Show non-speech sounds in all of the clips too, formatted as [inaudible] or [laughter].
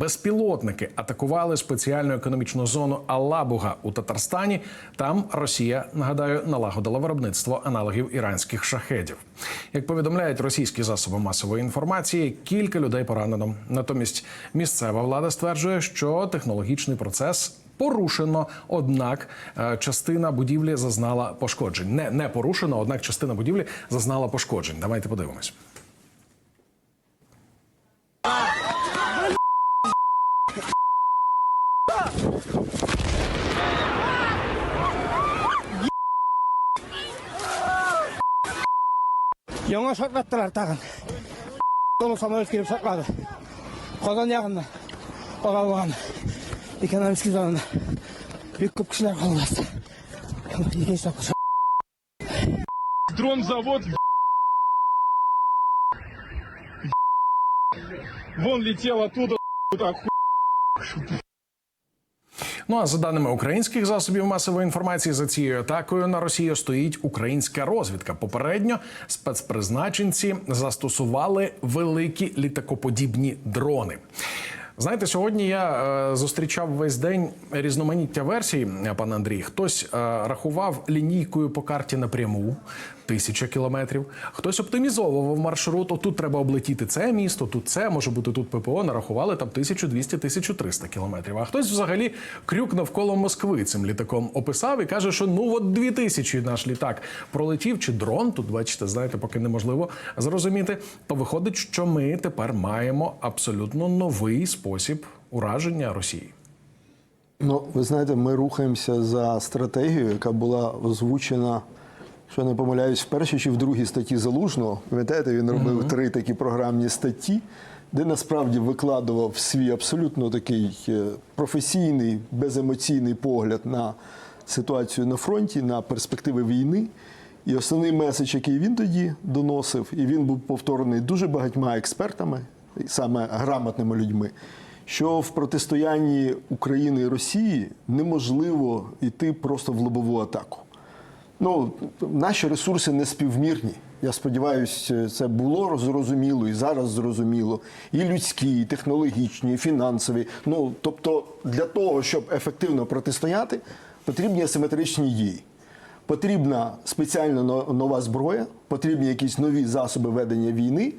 Безпілотники атакували спеціальну економічну зону Алабуга у Татарстані. Там Росія, нагадаю, налагодила виробництво аналогів іранських шахедів. Як повідомляють російські засоби масової інформації, кілька людей поранено. Натомість місцева влада стверджує, що технологічний процес. Порушено, однак е, частина будівлі зазнала пошкоджень. Не не порушено, однак частина будівлі зазнала пошкоджень. Давайте подивимось. Яңа шартлаттылар тағын. Соны самолет келіп шартлады. Қазан жағында Оралған экономический зонада бек көп кісілер қалды. Екінші тапқыр Дронзавод. Вон летел оттуда. Так, Ну а за даними українських засобів масової інформації, за цією атакою на Росію стоїть українська розвідка. Попередньо спецпризначенці застосували великі літакоподібні дрони. Знаєте, сьогодні я е, зустрічав весь день різноманіття версій, пане Андрій. Хтось е, рахував лінійкою по карті напряму тисяча кілометрів, хтось оптимізовував маршрут. Отут треба облетіти це місто, тут це може бути тут ППО. Нарахували там 1200-1300 кілометрів. А хтось взагалі крюк навколо Москви цим літаком описав і каже, що ну от 2000 наш літак пролетів чи дрон. Тут бачите, знаєте, поки неможливо зрозуміти. То виходить, що ми тепер маємо абсолютно новий спосіб ураження Росії. Ну, ви знаєте, ми рухаємося за стратегією, яка була озвучена, що не помиляюсь, в першій чи в другій статті залужного. Пам'ятаєте, він робив три такі програмні статті, де насправді викладував свій абсолютно такий е, професійний, беземоційний погляд на ситуацію на фронті, на перспективи війни. І основний меседж, який він тоді доносив, і він був повторений дуже багатьма експертами, саме грамотними людьми, що в протистоянні України і Росії неможливо йти просто в лобову атаку. Ну, наші ресурси не співмірні. Я сподіваюся, це було зрозуміло і зараз зрозуміло. І людські, і технологічні, і фінансові. Ну, тобто, для того, щоб ефективно протистояти, потрібні асиметричні дії. Потрібна спеціальна нова зброя, потрібні якісь нові засоби ведення війни.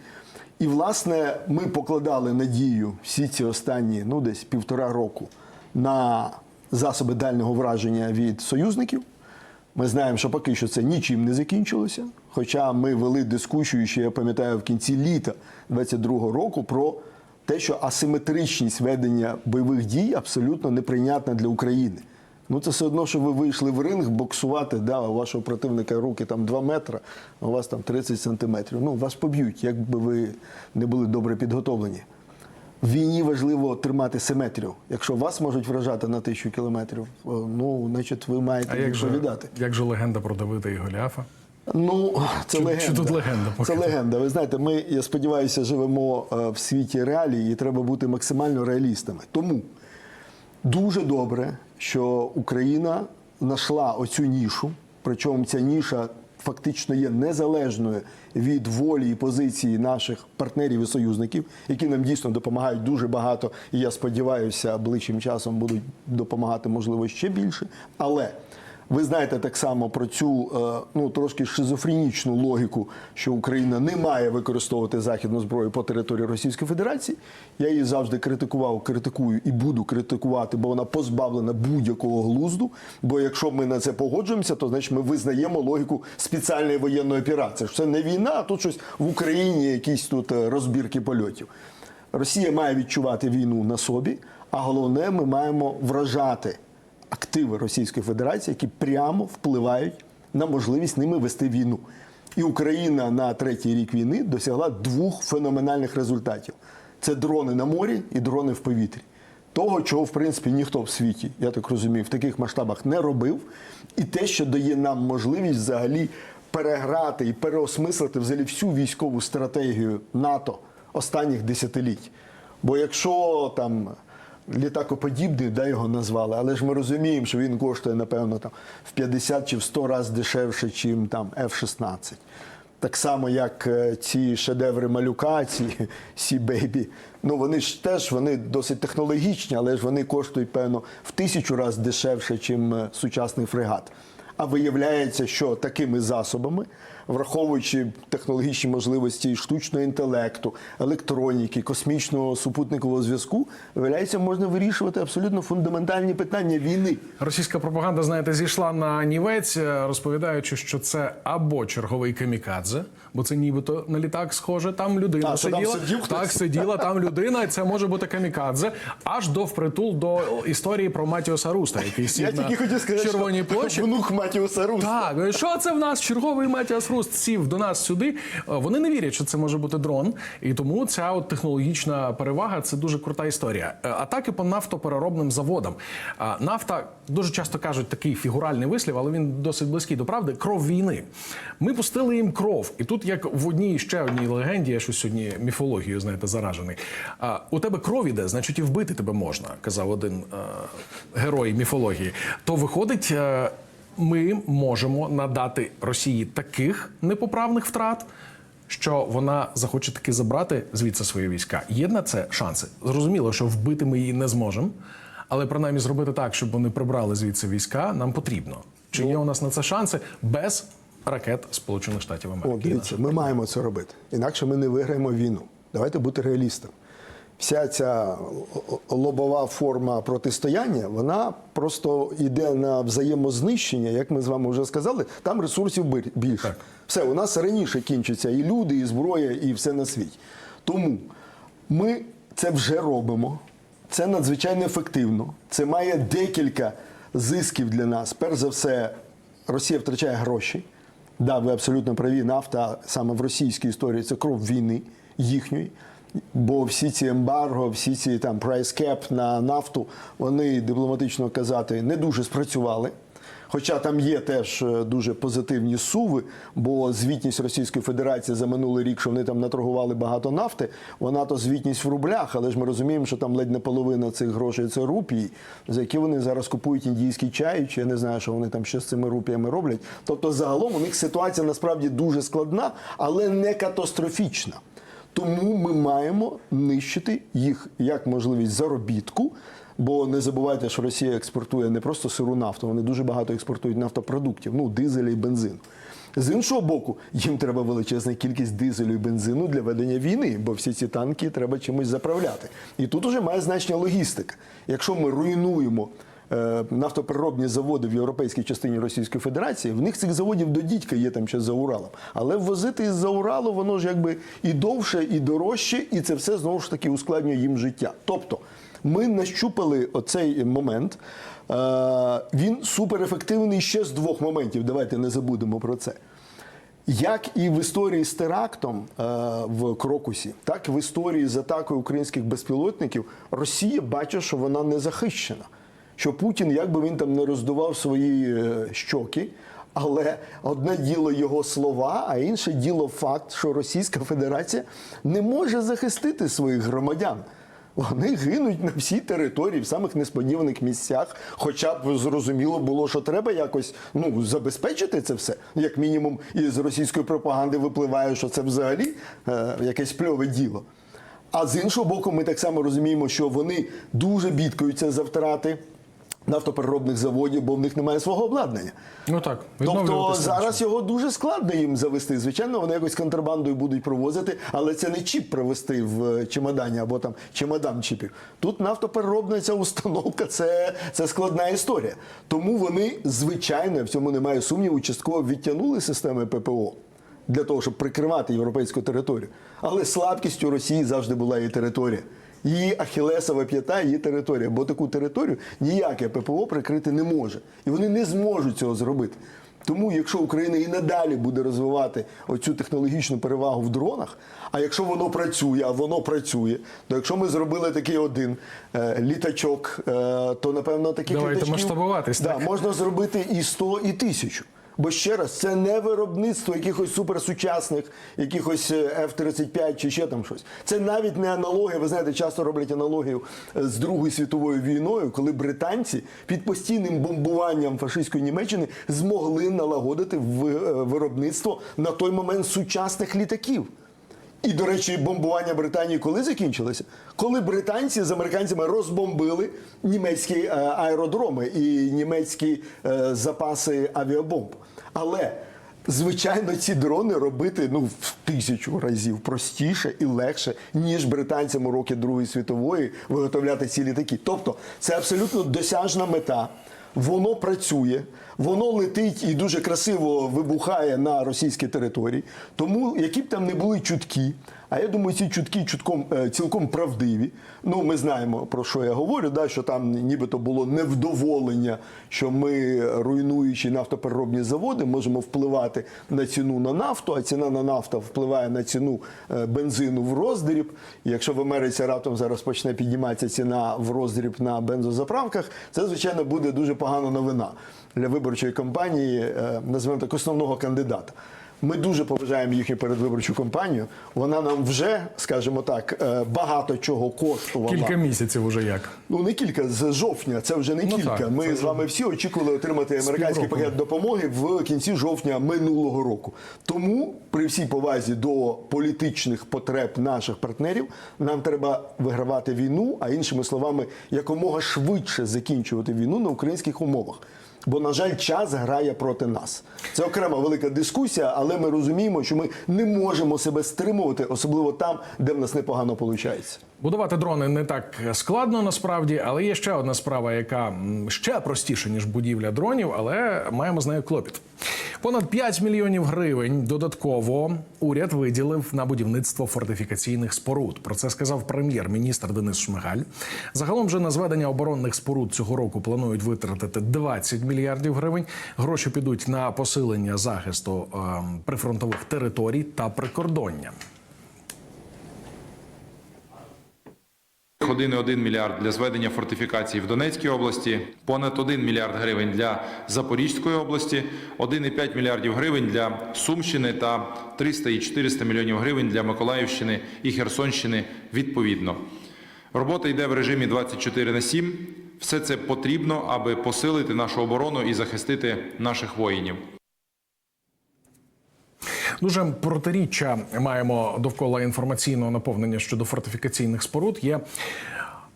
І, власне, ми покладали надію всі ці останні, ну десь півтора року, на засоби дальнього враження від союзників. Ми знаємо, що поки що це нічим не закінчилося. Хоча ми вели дискусію, ще я пам'ятаю, в кінці літа 22-го року про те, що асиметричність ведення бойових дій абсолютно неприйнятна для України. Ну, це все одно, що ви вийшли в ринг боксувати, да, у вашого противника руки там 2 метри, а у вас там 30 сантиметрів. Ну, вас поб'ють, якби ви не були добре підготовлені. В війні важливо тримати симетрію. Якщо вас можуть вражати на тисячу кілометрів, е, ну, значить, ви маєте А як же, відповідати. як же легенда про Давида і Голіафа? Ну, це Чи- легенда. чи тут легенда поки? Це легенда. Ви знаєте, ми, я сподіваюся, живемо е, в світі реалій і треба бути максимально реалістами. Тому дуже добре, що Україна знайшла оцю нішу, причому ця ніша фактично є незалежною від волі і позиції наших партнерів і союзників, які нам дійсно допомагають дуже багато. І я сподіваюся, ближчим часом будуть допомагати, можливо, ще більше. Але ви знаєте так само про цю е, ну трошки шизофренічну логіку, що Україна не має використовувати західну зброю по території Російської Федерації. Я її завжди критикував, критикую і буду критикувати, бо вона позбавлена будь-якого глузду. Бо якщо ми на це погоджуємося, то значить ми визнаємо логіку спеціальної воєнної операції. Що це не війна, а тут щось в Україні, якісь тут е, розбірки польотів. Росія має відчувати війну на собі, а головне, ми маємо вражати активи Російської Федерації, які прямо впливають на можливість ними вести війну. І Україна на третій рік війни досягла двох феноменальних результатів: це дрони на морі і дрони в повітрі. Того, чого в принципі ніхто в світі, я так розумію, в таких масштабах не робив, і те, що дає нам можливість взагалі переграти і переосмислити взагалі всю військову стратегію НАТО останніх десятиліть. Бо якщо там літакоподібний, да, його назвали, але ж ми розуміємо, що він коштує, напевно, там в 50 чи в 100 разів дешевше, ніж там F-16. Так само, як е, ці шедеври малюка, ці [laughs] Сі Бейбі. Ну вони ж теж вони досить технологічні, але ж вони коштують, певно, в тисячу разів дешевше, ніж сучасний фрегат. А виявляється, що такими засобами, враховуючи технологічні можливості штучного інтелекту, електроніки, космічного супутникового зв'язку, виявляється, можна вирішувати абсолютно фундаментальні питання війни. Російська пропаганда, знаєте, зійшла на нівець, е, розповідаючи, що це або черговий камікадзе, бо це нібито на літак схоже. Там людина А, сиділа. сидів хтось? так, сиділа там людина, і це може бути камікадзе, аж до впритул до історії про Матіоса Руста, який Я сів тільки на хотів сказати, червоній площі. внук Матіуса Руса. Так, ну що це в нас? Черговий Матіас Руст сів до нас сюди. Е, Вони не вірять, що це може бути дрон, і тому ця от технологічна перевага це дуже крута історія. Е, Атаки по нафтопереробним заводам. Нафта дуже часто кажуть такий фігуральний вислів, але він досить близький до правди. Кров війни. Ми пустили їм кров, і тут, як в одній ще одній легенді, я щось сьогодні міфологією, знаєте, заражений. У тебе кров іде, значить і вбити тебе можна, казав один е, герой міфології. То виходить. Ми можемо надати Росії таких непоправних втрат, що вона захоче таки забрати звідси свої війська. Є на це шанси. Зрозуміло, що вбити ми її не зможемо, але принаймні зробити так, щоб вони прибрали звідси війська, нам потрібно. Чи є у нас на це шанси без ракет Сполучених Штатів О, Америки? дивіться, ми маємо це робити. Інакше ми не виграємо війну. Давайте бути реалістами. Вся ця лобова форма протистояння, вона просто йде на взаємознищення, як ми з вами вже сказали, там ресурсів більше. Так. Все, у нас раніше кінчиться і люди, і зброя, і все на світі. Тому ми це вже робимо. Це надзвичайно ефективно. Це має декілька зисків для нас. Перш за все, Росія втрачає гроші. Да, ви абсолютно праві. Нафта саме в російській історії це кров війни їхньої. Бо всі ці ембарго, всі ці там прайс кеп на нафту, вони дипломатично казати не дуже спрацювали. Хоча там є теж е, дуже позитивні суви, бо звітність Російської Федерації за минулий рік, що вони там наторгували багато нафти, вона то звітність в рублях, але ж ми розуміємо, що там ледь не половина цих грошей це рупії, за які вони зараз купують індійський чай, чи я не знаю, що вони там ще з цими рупіями роблять. Тобто, загалом у них ситуація насправді дуже складна, але не катастрофічна. Тому ми маємо нищити їх як можливість заробітку. Бо не забувайте, що Росія експортує не просто сиру нафту, вони дуже багато експортують нафтопродуктів, ну дизеля і бензину. З іншого боку, їм треба величезна кількість дизелю і бензину для ведення війни, бо всі ці танки треба чимось заправляти. І тут уже має значення логістика. Якщо ми руйнуємо е, нафтопереробні заводи в європейській частині Російської Федерації, в них цих заводів до дідька є там ще за Уралом. Але ввозити із-за Уралу воно ж якби і довше, і дорожче, і це все знову ж таки ускладнює їм життя. Тобто ми нащупали оцей момент. Е, Він суперефективний ще з двох моментів. Давайте не забудемо про це. Як і в історії з терактом е, в Крокусі, так і в історії з атакою українських безпілотників, Росія бачить, що вона не захищена. Що Путін, як би він там не роздував свої е, щоки, але одне діло його слова, а інше діло факт, що Російська Федерація не може захистити своїх громадян. Вони гинуть на всій території, в самих несподіваних місцях. Хоча б зрозуміло було, що треба якось ну забезпечити це все. Як мінімум, із російської пропаганди випливає, що це взагалі е, якесь пльове діло. А з іншого боку, ми так само розуміємо, що вони дуже бідкаються за втрати нафтопереробних заводів, бо в них немає свого обладнання. Ну так, Тобто зараз його дуже складно їм завести. Звичайно, вони якось контрабандою будуть провозити, але це не чіп привезти в чемодані або там чемодан чіпів. Тут нафтопереробна ця установка це, це складна історія. Тому вони, звичайно, в цьому немає сумніву, частково відтягнули системи ППО. Для того, щоб прикривати європейську територію. Але слабкістю Росії завжди була її територія. Її ахілесова п'ята, її територія. Бо таку територію ніяке ППО прикрити не може. І вони не зможуть цього зробити. Тому, якщо Україна і надалі буде розвивати оцю технологічну перевагу в дронах, а якщо воно працює, а воно працює, то якщо ми зробили такий один е, літачок, е, то напевно таких Давайте літачків масштабуватись, да, так. можна зробити і 100, і 1000. Бо ще раз, це не виробництво якихось суперсучасних, якихось е, F-35 чи ще там щось. Це навіть не аналогія. Ви знаєте, часто роблять аналогію е, з Другою світовою війною, коли британці під постійним бомбуванням фашистської Німеччини змогли налагодити е, виробництво на той момент сучасних літаків. І, до речі, бомбування Британії коли закінчилося? Коли британці з американцями розбомбили німецькі е, аеродроми і німецькі е, запаси авіабомб. Але, звичайно, ці дрони робити ну, в тисячу разів простіше і легше, ніж британцям у роки Другої світової виготовляти ці літаки. Тобто, це абсолютно досяжна мета. Воно працює, воно летить і дуже красиво вибухає на російській території. Тому, які б там не були чутки, а я думаю, ці чутки чутком е, цілком правдиві. Ну, ми знаємо про що я говорю, да, що там нібито було невдоволення, що ми, руйнуючи нафтопереробні заводи, можемо впливати на ціну на нафту, а ціна на нафту впливає на ціну е, бензину в роздріб. Якщо в Америці раптом зараз почне підніматися ціна в роздріб на бензозаправках, це звичайно буде дуже погана новина для виборчої кампанії, е, називаємо так, основного кандидата. Ми дуже поважаємо їхню передвиборчу кампанію. Вона нам вже, скажімо так, е, багато чого коштувала. Кілька місяців уже як. Ну не кілька з жовтня, це вже не Ну, кілька. так, Ми з вами всі очікували отримати американський пакет допомоги в кінці жовтня минулого року. Тому, при всій повазі до політичних потреб наших партнерів, нам треба вигравати війну, а іншими словами, якомога швидше закінчувати війну на українських умовах. Бо, на жаль, час грає проти нас. Це окрема велика дискусія, але ми розуміємо, що ми не можемо себе стримувати, особливо там, де в нас непогано виходить. Будувати дрони не так складно насправді, але є ще одна справа, яка ще простіша ніж будівля дронів, але маємо з нею клопіт. Понад 5 мільйонів гривень додатково уряд виділив на будівництво фортифікаційних споруд. Про це сказав прем'єр-міністр Денис Шмигаль. Загалом же на зведення оборонних споруд цього року планують витратити 20 мільярдів гривень. Гроші підуть на посилення захисту ем, прифронтових територій та прикордоння. 1,1 мільярд для зведення фортифікацій в Донецькій області, понад 1 мільярд гривень для Запорізької області, 1,5 мільярдів гривень для Сумщини та 300 і 400 мільйонів гривень для Миколаївщини і Херсонщини відповідно. Робота йде в режимі 24 на 7. Все це потрібно, аби посилити нашу оборону і захистити наших воїнів. Дуже протиріччя маємо довкола інформаційного наповнення щодо фортифікаційних споруд. Є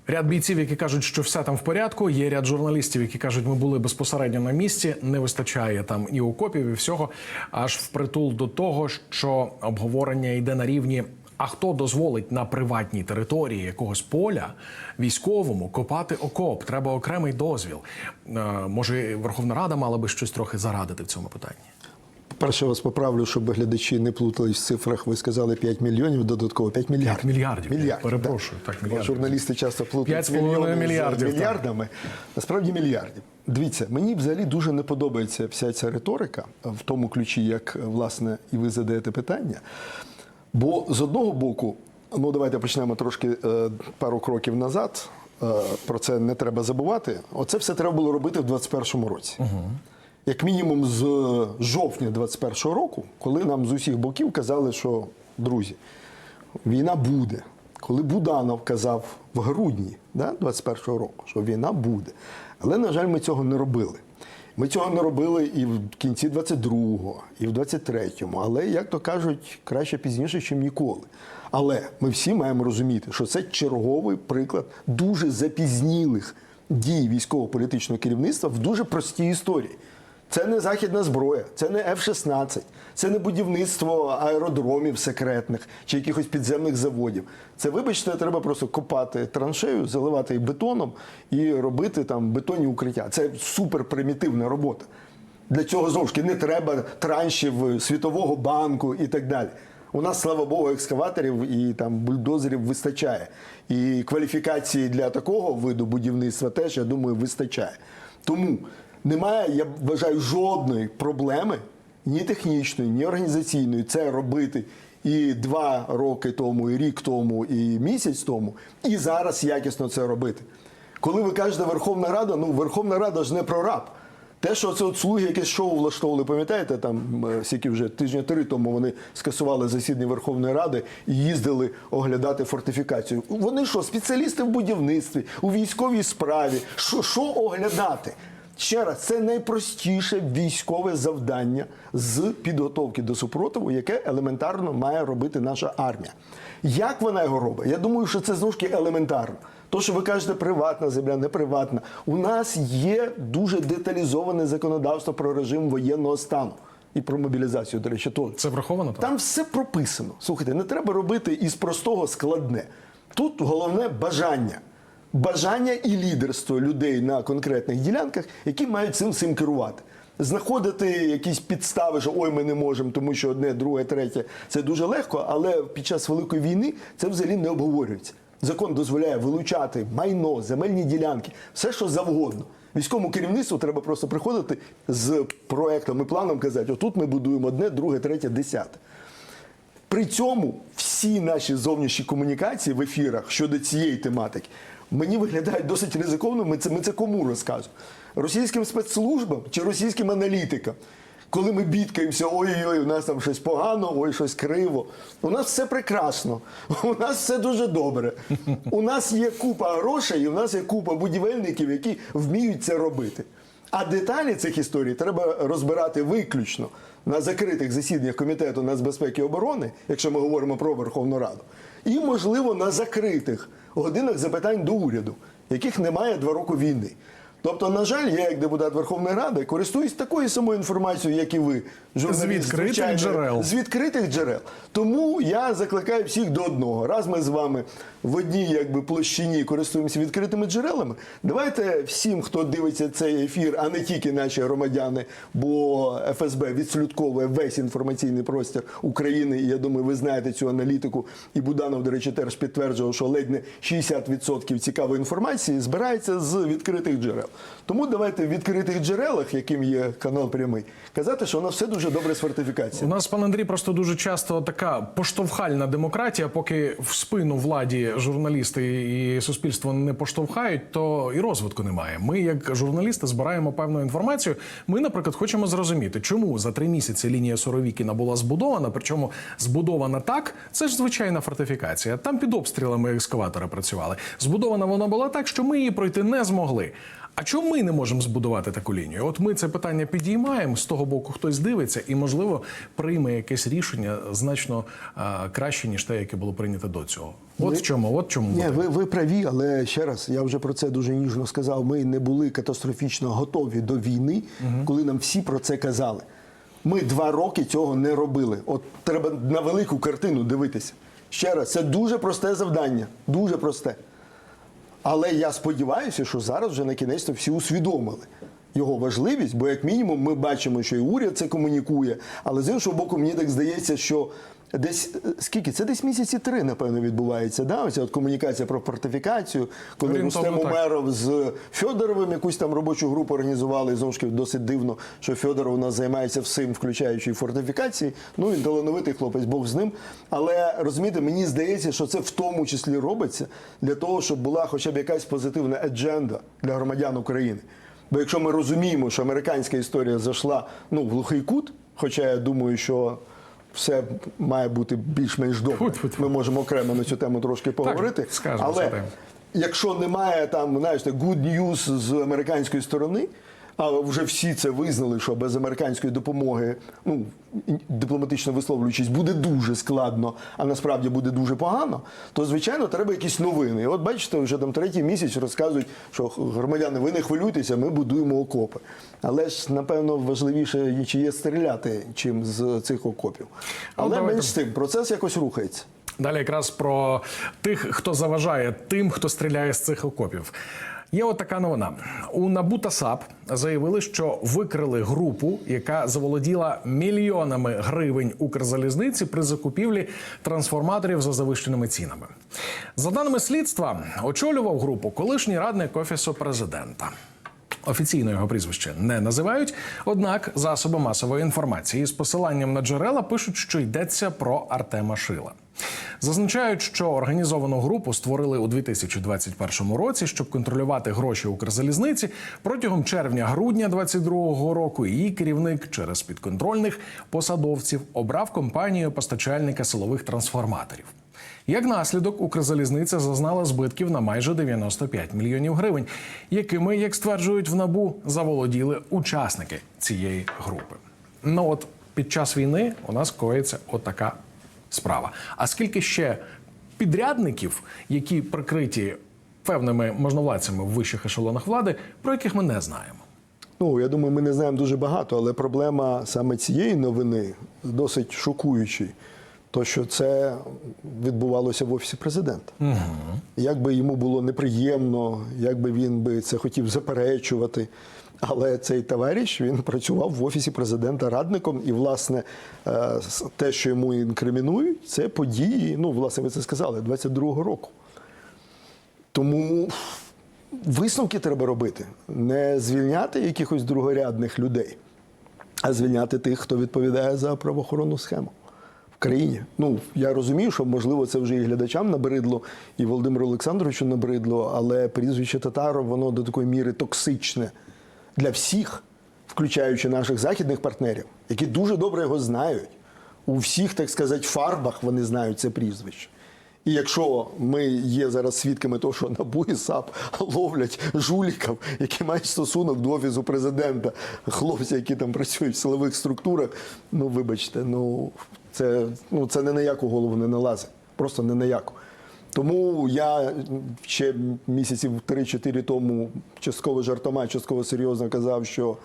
ряд бійців, які кажуть, що все там в порядку. Є ряд журналістів, які кажуть, ми були безпосередньо на місці. Не вистачає там і окопів, і всього. Аж впритул до того, що обговорення йде на рівні. А хто дозволить на приватній території якогось поля військовому копати окоп? Треба окремий дозвіл. Е, Може, Верховна Рада мала би щось трохи зарадити в цьому питанні. Перше вас поправлю, щоб глядачі не плутались в цифрах. Ви сказали 5 мільйонів додатково. 5 мільярдів. мільярдів. Мільярдів. Перепрошую, так, Бо мільярдів. Журналісти часто плутають 5,5 мільйони з мільярдів, так. мільярдами. Насправді мільярдів. Дивіться, мені взагалі дуже не подобається вся ця риторика в тому ключі, як власне і ви задаєте питання. Бо з одного боку, ну давайте почнемо трошки е, пару кроків назад. Е, про це не треба забувати. Оце все треба було робити в 2021 році. Як мінімум з жовтня 2021 року, коли нам з усіх боків казали, що друзі, війна буде. Коли Буданов казав в грудні да, 21-го року, що війна буде. Але, на жаль, ми цього не робили. Ми цього не робили і в кінці 22-го, і в 23-му. Але, як то кажуть, краще пізніше, ніж ніколи. Але ми всі маємо розуміти, що це черговий приклад дуже запізнілих дій військово-політичного керівництва в дуже простій історії. Це не західна зброя, це не F-16, це не будівництво аеродромів секретних чи якихось підземних заводів. Це, вибачте, треба просто копати траншею, заливати бетоном і робити там бетонні укриття. Це суперпримітивна робота. Для цього знову ж не треба траншів Світового банку і так далі. У нас, слава Богу, екскаваторів і там бульдозерів вистачає. І кваліфікації для такого виду будівництва теж, я думаю, вистачає. Тому немає, я вважаю, жодної проблеми ні технічної, ні організаційної це робити і два роки тому, і рік тому, і місяць тому, і зараз якісно це робити. Коли ви кажете Верховна Рада, ну Верховна Рада ж не прораб. Те, що це от слуги якесь шоу влаштовували, пам'ятаєте, там е, скільки вже тижня три тому вони скасували засідання Верховної Ради і їздили оглядати фортифікацію. Вони що, спеціалісти в будівництві, у військовій справі? Що, що оглядати? Ще раз, це найпростіше військове завдання з підготовки до супротиву, яке елементарно має робити наша армія. Як вона його робить? Я думаю, що це знову елементарно. То, що ви кажете, приватна земля, не приватна. У нас є дуже деталізоване законодавство про режим воєнного стану і про мобілізацію, до речі, то Це враховано там? там все прописано. Слухайте, не треба робити із простого складне. Тут головне бажання. Бажання і лідерство людей на конкретних ділянках, які мають цим цим керувати. Знаходити якісь підстави, що ой, ми не можемо, тому що одне, друге, третє це дуже легко, але під час великої війни це взагалі не обговорюється. Закон дозволяє вилучати майно, земельні ділянки, все, що завгодно. Військовому керівництву треба просто приходити з проектом і планом казати: отут ми будуємо одне, друге, третє, десяте. При цьому всі наші зовнішні комунікації в ефірах щодо цієї тематики мені виглядають досить ризиковано. Ми це, ми це кому розказуємо? Російським спецслужбам чи російським аналітикам? Коли ми бідкаємося, ой-ой, у нас там щось погано, ой, щось криво. У нас все прекрасно, [laughs] у нас все дуже добре. У нас є купа грошей, і у нас є купа будівельників, які вміють це робити. А деталі цих історій треба розбирати виключно на закритих засіданнях комітету нацбезпеки і оборони, якщо ми говоримо про Верховну Раду, і можливо на закритих годинах запитань до уряду, яких немає два роки війни. Тобто, на жаль, я як депутат Верховної Ради користуюсь такою самою інформацією, як і ви, журналіст, З відкритих звичайно, джерел. з відкритих джерел. Тому я закликаю всіх до одного. Раз ми з вами в одній якби площині користуємося відкритими джерелами. Давайте всім, хто дивиться цей ефір, а не тільки наші громадяни, бо ФСБ відслідковує весь інформаційний простір України. І я думаю, ви знаєте цю аналітику. І Буданов, до речі, теж підтверджував, що ледь не 60% цікавої інформації збирається з відкритих джерел. Тому давайте в відкритих джерелах, яким є канал прямий, казати, що нас все дуже добре з У нас, пан Андрій, просто дуже часто така поштовхальна демократія, поки в спину владі журналісти і суспільство не поштовхають, то і розвитку немає. Ми, як журналісти, збираємо певну інформацію. Ми, наприклад, хочемо зрозуміти, чому за три місяці лінія Соровікіна була збудована, причому збудована так, це ж звичайна фортифікація. Там під обстрілами екскаватори працювали. Збудована вона була так, що ми її пройти не змогли. А чому ми не можемо збудувати таку лінію? От ми це питання підіймаємо з того боку, хтось дивиться і, можливо, прийме якесь рішення значно а, краще ніж те, яке було прийнято до цього. От в чому, от чому Ні, ви, ви праві, але ще раз, я вже про це дуже ніжно сказав. Ми не були катастрофічно готові до війни, коли нам всі про це казали. Ми два роки цього не робили. От треба на велику картину дивитися. Ще раз, це дуже просте завдання. Дуже просте. Але я сподіваюся, що зараз вже на кінець всі усвідомили його важливість, бо як мінімум ми бачимо, що і уряд це комунікує. Але з іншого боку, мені так здається, що десь скільки це десь місяці три, напевно, відбувається. Да? Оця от комунікація про фортифікацію, коли Рустем. Умеров з Фьодоровим якусь там робочу групу організували. І знову ж таки досить дивно, що Фьодоров у нас займається всім, включаючи і фортифікації. Ну він талановитий хлопець, Бог з ним. Але розумієте, мені здається, що це в тому числі робиться для того, щоб була хоча б якась позитивна адженда для громадян України. Бо якщо ми розуміємо, що американська історія зайшла ну, в глухий кут, хоча я думаю, що все має бути більш-менш добре. Ми можемо окремо на цю тему трошки поговорити. скажемо Але якщо немає там, знаєш, так, good news з американської сторони, а вже всі це визнали, що без американської допомоги, ну дипломатично висловлюючись, буде дуже складно, а насправді буде дуже погано, то звичайно треба якісь новини. І от бачите, вже там третій місяць розказують, що громадяни, ви не хвилюйтеся, ми будуємо окопи. Але ж напевно важливіше чи є стріляти, чим з цих окопів. Але давайте. менш з тим, процес якось рухається. Далі якраз про тих, хто заважає тим, хто стріляє з цих окопів. Є от така новина. У НАБУ та САП заявили, що викрили групу, яка заволоділа мільйонами гривень Укрзалізниці при закупівлі трансформаторів за завищеними цінами. За даними слідства, очолював групу колишній радник офісу президента. Офіційно його прізвище не називають, однак засоби масової інформації з посиланням на джерела пишуть, що йдеться про Артема Шила. Зазначають, що організовану групу створили у 2021 році, щоб контролювати гроші Укрзалізниці протягом червня-грудня 2022 року. Її керівник через підконтрольних посадовців обрав компанію постачальника силових трансформаторів. Як наслідок, Укрзалізниця зазнала збитків на майже 95 мільйонів гривень, якими, як стверджують в набу, заволоділи учасники цієї групи. Ну от під час війни у нас коїться отака справа. А скільки ще підрядників, які прикриті певними можновладцями в вищих ешелонах влади, про яких ми не знаємо? Ну, я думаю, ми не знаємо дуже багато, але проблема саме цієї новини досить шокуючий. То, що це відбувалося в офісі президента. Угу. Як би йому було неприємно, як би він би це хотів заперечувати. Але цей товариш він працював в офісі президента радником, і, власне, е, те, що йому інкримінують, це події. Ну, власне, ви це сказали, 22-го року. Тому висновки треба робити. Не звільняти якихось другорядних людей, а звільняти тих, хто відповідає за правоохоронну схему країні. Ну, я розумію, що можливо це вже і глядачам набридло, і Володимиру Олександровичу набридло, але прізвище Татаров, воно до такої міри токсичне для всіх, включаючи наших західних партнерів, які дуже добре його знають. У всіх, так сказати, фарбах вони знають це прізвище. І якщо ми є зараз свідками того, що НАБУ і САП ловлять жуліків, які мають стосунок до офісу президента, хлопці, які там працюють в силових структурах, ну вибачте, ну це, ну, це не на яку голову не налазить. Просто не на яку. Тому я ще місяців 3-4 тому частково жартома, частково серйозно казав, що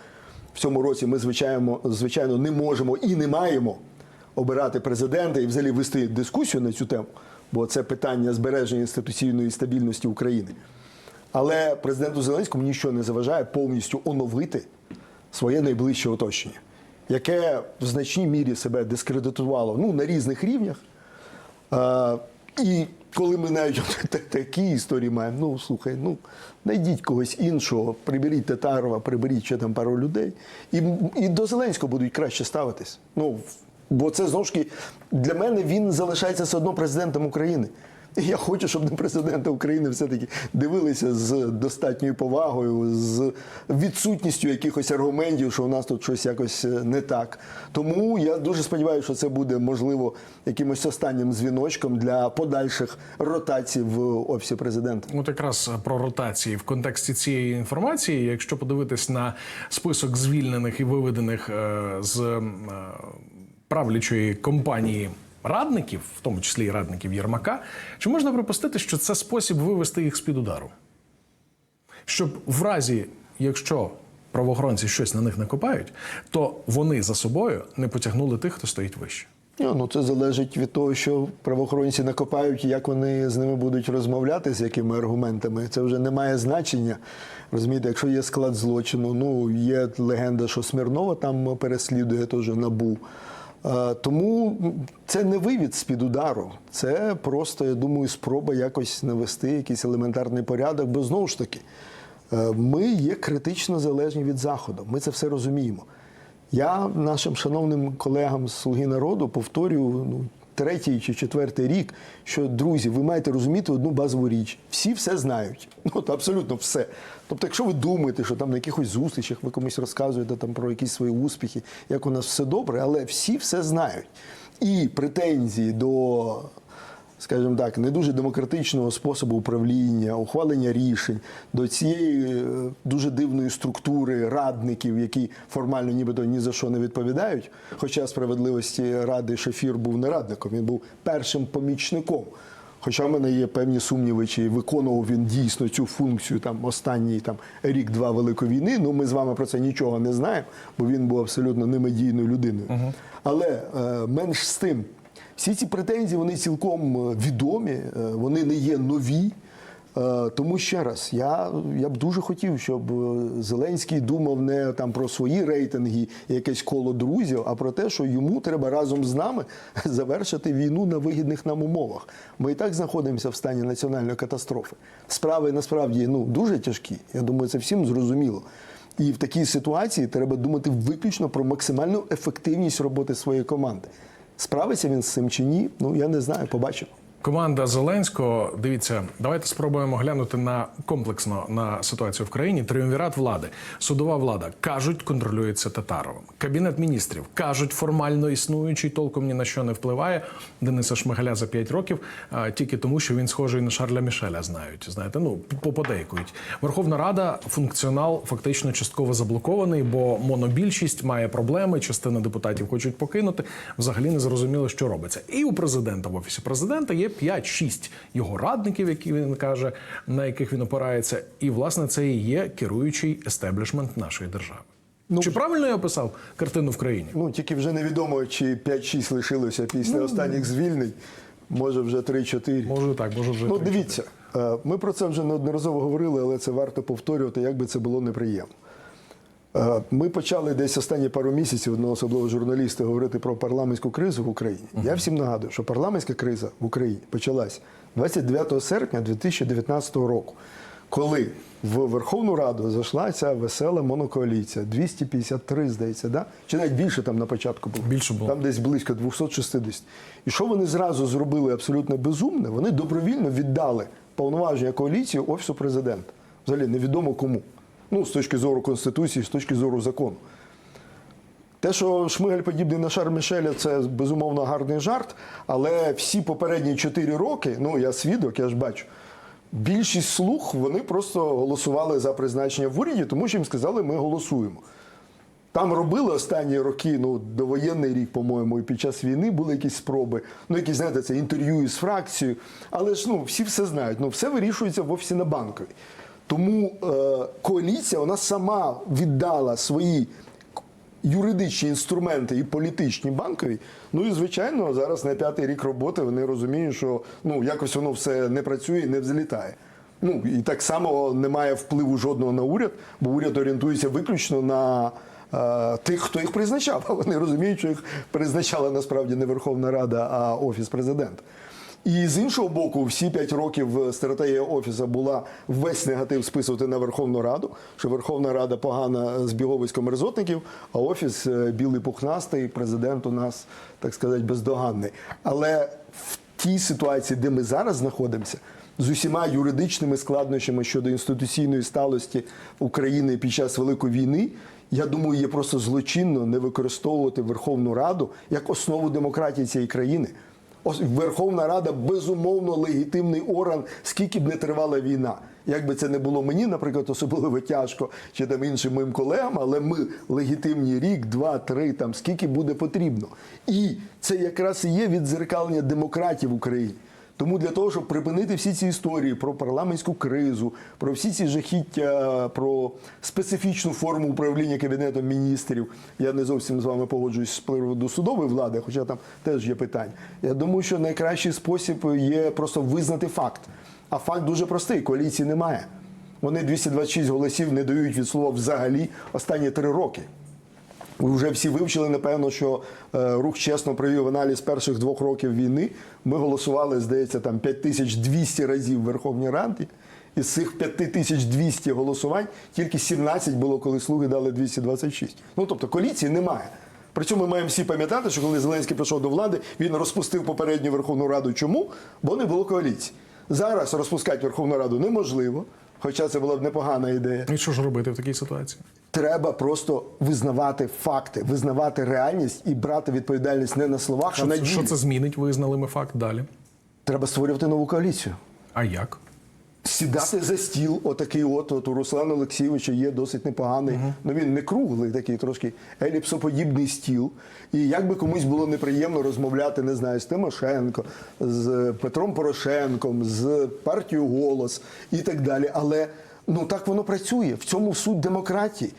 в цьому році ми звичайно, звичайно не можемо і не маємо обирати президента і взагалі вести дискусію на цю тему, бо це питання збереження інституційної стабільності України. Але президенту Зеленському нічого не заважає повністю оновити своє найближче оточення, яке в значній мірі себе дискредитувало ну, на різних рівнях. А, і коли ми навіть такі історії маємо, ну слухай, ну знайдіть когось іншого, приберіть Татарова, приберіть ще там пару людей, і, і до Зеленського будуть краще ставитись. Ну, бо це знову ж таки для мене він залишається все одно президентом України. Я хочу, щоб на президента України все-таки дивилися з достатньою повагою, з відсутністю якихось аргументів, що у нас тут щось якось не так. Тому я дуже сподіваюся, що це буде можливо якимось останнім дзвіночком для подальших ротацій в офісі президента. От якраз про ротації в контексті цієї інформації, якщо подивитись на список звільнених і виведених е, з е, правлячої компанії радників, в тому числі і радників Єрмака, чи можна припустити, що це спосіб вивести їх з під удару? Щоб в разі, якщо правоохоронці щось на них накопають, то вони за собою не потягнули тих, хто стоїть вище. Ну це залежить від того, що правоохоронці накопають, як вони з ними будуть розмовляти, з якими аргументами. Це вже не має значення. Розумієте, якщо є склад злочину, ну є легенда, що Смірнова там переслідує теж набу. Е, Тому це не вивід з-під удару. Це просто, я думаю, спроба якось навести якийсь елементарний порядок, бо знову ж таки, е, ми є критично залежні від Заходу. Ми це все розуміємо. Я нашим шановним колегам з Слуги народу повторюю ну, третій чи четвертий рік, що друзі, ви маєте розуміти одну базову річ. Всі все знають. Ну от абсолютно все. Тобто, якщо ви думаєте, що там на якихось зустрічах ви комусь розказуєте там про якісь свої успіхи, як у нас все добре, але всі все знають. І претензії до скажімо так, не дуже демократичного способу управління, ухвалення рішень до цієї е, дуже дивної структури радників, які формально нібито ні за що не відповідають. Хоча справедливості ради Шефір був не радником, він був першим помічником. Хоча в мене є певні сумніви, чи виконував він дійсно цю функцію там останній там рік-два великої війни. Ну ми з вами про це нічого не знаємо, бо він був абсолютно немедійною людиною. Але е, менш з тим, всі ці претензії вони цілком е, відомі, е, вони не є нові. Е, Тому ще раз, я, я б дуже хотів, щоб Зеленський думав не там про свої рейтинги, якесь коло друзів, а про те, що йому треба разом з нами [laughs] завершити війну на вигідних нам умовах. Ми і так знаходимося в стані національної катастрофи. Справи насправді ну дуже тяжкі. Я думаю, це всім зрозуміло. І в такій ситуації треба думати виключно про максимальну ефективність роботи своєї команди. Справиться він з цим чи ні? Ну я не знаю, побачимо. Команда Зеленського, дивіться, давайте спробуємо глянути на комплексно на ситуацію в країні. Тріумвірат влади, судова влада кажуть, контролюється Татаровим. Кабінет міністрів кажуть, формально існуючий, толком ні на що не впливає. Дениса Шмигаля за 5 років а, тільки тому, що він схожий на Шарля Мішеля. Знають, знаєте, ну поподейкують. Верховна Рада функціонал фактично частково заблокований, бо монобільшість має проблеми. Частина депутатів хочуть покинути. Взагалі не зрозуміло, що робиться. І у президента в офісі президента є 5-6 його радників, які він каже, на яких він опирається. І власне це і є керуючий естеблішмент нашої держави. Ну, Чи правильно я описав картину в країні? Ну тільки вже невідомо, чи 5-6 лишилося після останніх звільнень. Може, вже 3-4. Може так, може вже Ну, дивіться, е, ми про це вже неодноразово говорили, але це варто повторювати, як би це було неприємно. Е, Ми почали десь останні пару місяців, ну, особливо журналісти, говорити про парламентську кризу в Україні. Я всім нагадую, що парламентська криза в Україні почалась 29 серпня 2019 року, коли в Верховну Раду зайшла ця весела монокоаліція, 253, здається, да? чи навіть більше там на початку було. Більше було. Там десь близько 260. І що вони зразу зробили абсолютно безумне? Вони добровільно віддали повноваження коаліції Офісу президента. Взагалі невідомо кому. Ну, з точки зору Конституції, з точки зору закону. Те, що Шмигаль подібний на Шар Мішеля, це безумовно гарний жарт, але всі попередні чотири роки, ну я свідок, я ж бачу, більшість слуг вони просто голосували за призначення в уряді, тому що їм сказали, ми голосуємо. Там робили останні роки, ну довоєнний рік, по-моєму, і під час війни були якісь спроби. Ну, якісь, знаєте, це інтерв'ю із фракцією. Але ж ну всі все знають. Ну, все вирішується в офісі на банковій. Тому е, коаліція вона сама віддала свої юридичні інструменти і політичні банкові. Ну і звичайно, зараз на п'ятий рік роботи вони розуміють, що ну якось воно все не працює і не взлітає. Ну і так само немає впливу жодного на уряд, бо уряд орієнтується виключно на е, тих, хто їх призначав. А [laughs] вони розуміють, що їх призначала насправді не Верховна Рада, а Офіс президента. І з іншого боку, всі п'ять років стратегія офісу була весь негатив списувати на Верховну Раду, що Верховна Рада погана збіговисько мерзотників, а офіс е, білий пухнастий, президент у нас, так сказати, бездоганний. Але в тій ситуації, де ми зараз знаходимося, з усіма юридичними складнощами щодо інституційної сталості України під час Великої війни, я думаю, є просто злочинно не використовувати Верховну Раду як основу демократії цієї країни. Верховна Рада безумовно легітимний орган, скільки б не тривала війна. Як би це не було мені, наприклад, особливо тяжко, чи там іншим моїм колегам, але ми легітимні рік, два, три, там скільки буде потрібно. І це якраз і є віддзеркалення демократії в Україні. Тому для того, щоб припинити всі ці історії про парламентську кризу, про всі ці жахіття, про специфічну форму управління кабінетом міністрів, я не зовсім з вами погоджуюсь з приводу судової влади, хоча там теж є питання. Я думаю, що найкращий спосіб є просто визнати факт. А факт дуже простий: коаліції немає. Вони 226 голосів не дають від слова взагалі останні три роки. Ви вже всі вивчили, напевно, що е, рух чесно провів аналіз перших двох років війни. Ми голосували, здається, там 5200 разів в Верховній Раді. Із цих 5200 голосувань тільки 17 було, коли слуги дали 226. Ну тобто коаліції немає. При цьому ми маємо всі пам'ятати, що коли Зеленський прийшов до влади, він розпустив попередню Верховну Раду. Чому? Бо не було коаліції. Зараз розпускати Верховну Раду неможливо, хоча це була б непогана ідея І що ж робити в такій ситуації? треба просто визнавати факти, визнавати реальність і брати відповідальність не на словах, а Що на це, ділі. що це змінить? Визнали ми факт далі. Треба створювати нову коаліцію. А як? Сідати за стіл, отакий от, от у Руслана Олексійовича є досить непоганий. Ну він не круглий, такий трошки еліпсоподібний стіл. І як би комусь було неприємно розмовляти, не знаю, з Тимошенко, з Петром Порошенком, з партією Голос і так далі. Але ну так воно працює. В цьому суть демократії.